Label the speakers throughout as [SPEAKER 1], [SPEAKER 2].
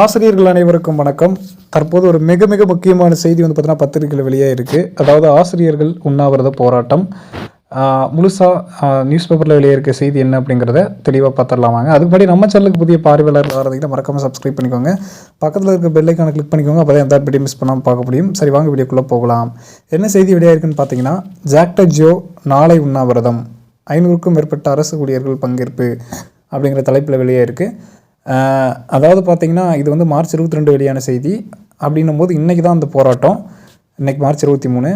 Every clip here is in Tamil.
[SPEAKER 1] ஆசிரியர்கள் அனைவருக்கும் வணக்கம். தற்போது ஒரு மிக மிக முக்கியமான செய்தி வந்து பார்த்தீங்கன்னா பத்திரிகையில் வெளியே இருக்குது அதாவது ஆசிரியர்கள் உண்ணாவிரத போராட்டம். முழுசாக நியூஸ் பேப்பரில் வெளியே இருக்க செய்தி என்ன அப்படிங்கிறத தெளிவாக பார்த்துடலாம் வாங்க. அதுக்கு நம்ம சேனலுக்கு புதிய பார்வையாளர் வரதுக்கு மறக்காமல் சப்ஸ்கிரைப் பண்ணிக்கோங்க. பக்கத்தில் இருக்க பெல்லைக்கான கிளிக் பண்ணிக்கோங்க. அப்போ தான் எந்த வீடியோ மிஸ் பண்ணாமல் பார்க்க முடியும். சரி வாங்க வீடியோக்குள்ளே போகலாம். என்ன செய்தி வெளியாக இருக்குன்னு பார்த்தீங்கன்னா ஜாக்டஜியோ நாளை உண்ணாவிரதம். ஐநூறுக்கும் மேற்பட்ட அரசு ஊழியர்கள் பங்கேற்பு அப்படிங்கிற தலைப்பில் வெளியே இருக்குது அதாவது பார்த்தீங்கன்னா இது வந்து மார்ச் இருபத்தி ரெண்டு வெளியான செய்தி. அப்படின்னும் போது இன்றைக்கி தான் அந்த போராட்டம். இன்னைக்கு மார்ச் இருபத்தி மூணு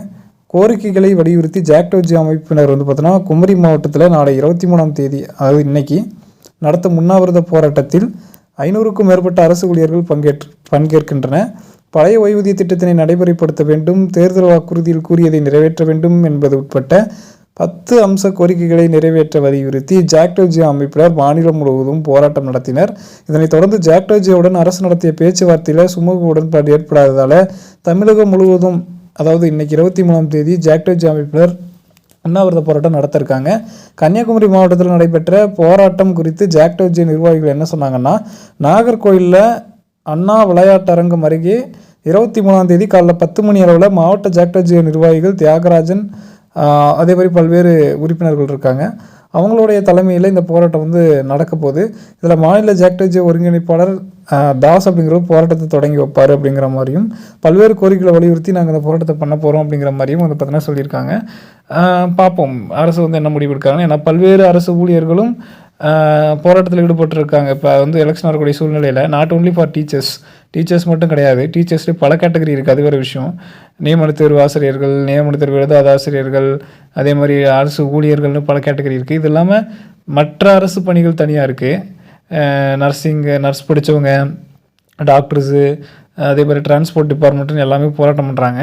[SPEAKER 1] கோரிக்கைகளை வலியுறுத்தி ஜாக்டோஜி அமைப்பினர் வந்து பார்த்தோன்னா குமரி மாவட்டத்தில் நாளை இருபத்தி மூணாம் தேதி அதாவது இன்றைக்கி நடத்தும் உண்ணாவிரத போராட்டத்தில் ஐநூறுக்கும் மேற்பட்ட அரசு ஊழியர்கள் பங்கேற்று பங்கேற்கின்றன. பழைய ஓய்வூதிய திட்டத்தினை நடைமுறைப்படுத்த வேண்டும் தேர்தல் வாக்குறுதியில் கூறியதை நிறைவேற்ற வேண்டும் என்பது உட்பட்ட பத்து அம்ச கோரிக்கைகளை நிறைவேற்ற வலியுறுத்தி ஜாக்டோஜியோ அமைப்பினர் மாநிலம் முழுவதும் போராட்டம் நடத்தினர். இதனைத் தொடர்ந்து ஜாக்டோஜியோவுடன் அரசு நடத்திய பேச்சுவார்த்தையில் சுமூக உடன்பாடு ஏற்படாததால் தமிழகம் முழுவதும் அதாவது இன்னைக்கு இருபத்தி மூணாம் தேதி ஜாக்டோஜி அமைப்பினர் உண்ணாவிரத போராட்டம் நடத்திருக்காங்க. கன்னியாகுமரி மாவட்டத்தில் நடைபெற்ற போராட்டம் குறித்து ஜாக்டோஜி நிர்வாகிகள் என்ன சொன்னாங்கன்னா நாகர்கோயிலில் அண்ணா விளையாட்டரங்கம் அருகே இருபத்தி மூணாம் தேதி காலைல பத்து மணி அளவில் மாவட்ட ஜாக்டோஜியோ நிர்வாகிகள் தியாகராஜன் அதே மாதிரி பல்வேறு உறுப்பினர்கள் இருக்காங்க. அவங்களுடைய தலைமையில் இந்த போராட்டம் வந்து நடக்க போகுது. இதில் மாநில ஜாக்டேஜ் ஒருங்கிணைப்பாளர் தாஸ் அப்படிங்கிற போராட்டத்தை தொடங்கி வைப்பார் அப்படிங்கிற மாதிரியும் பல்வேறு கோரிக்கைகளை வலியுறுத்தி நாங்கள் இந்த போராட்டத்தை பண்ண போகிறோம் அப்படிங்கிற மாதிரியும் வந்து பார்த்தீங்கன்னா சொல்லியிருக்காங்க. பார்ப்போம். அரசு வந்து என்ன முடிவு எடுக்காங்க ஏன்னா பல்வேறு அரசு ஊழியர்களும் போராட்டத்தில் ஈடுபட்டிருக்காங்க. இப்போ வந்து எலெக்ஷன் வரக்கூடிய சூழ்நிலையில் not only for teachers teachers மட்டும் கிடையாது டீச்சர்ஸ்லேயே பல கேட்டகரி இருக்குது அது வேறு விஷயம். நியமன தேர்வு ஆசிரியர்கள் நியமன தேர்வு எழுதாத ஆசிரியர்கள் அதே மாதிரி அரசு ஊழியர்கள்னு பல கேட்டகரி இருக்குது இது இல்லாமல் மற்ற அரசு பணிகள் தனியாக இருக்குது நர்சிங்கு நர்ஸ் படித்தவங்க டாக்டர்ஸு அதே மாதிரி டிரான்ஸ்போர்ட் டிபார்ட்மெண்ட்டுன்னு எல்லாமே போராட்டம் பண்ணுறாங்க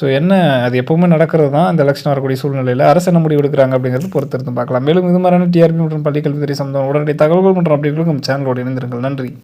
[SPEAKER 1] ஸோ என்ன அது எப்போவுமே நடக்கிறது தான் இந்த எலெக்ஷன் வரக்கூடிய சூழ்நிலையில் அரசு என்ன முடிவு எடுக்கிறாங்க அப்படிங்கிறது பொறுத்திருந்து பார்க்கலாம். மேலும் இது மாதிரியான டிஆர்பி மற்றும் பள்ளிக்கல்வித்துறை சம்பந்தம் உடனடி தகவல்கள் மற்றும் அப்படிங்களுக்கு நம்ம சேனலோடு இணைந்திருங்கள். நன்றி.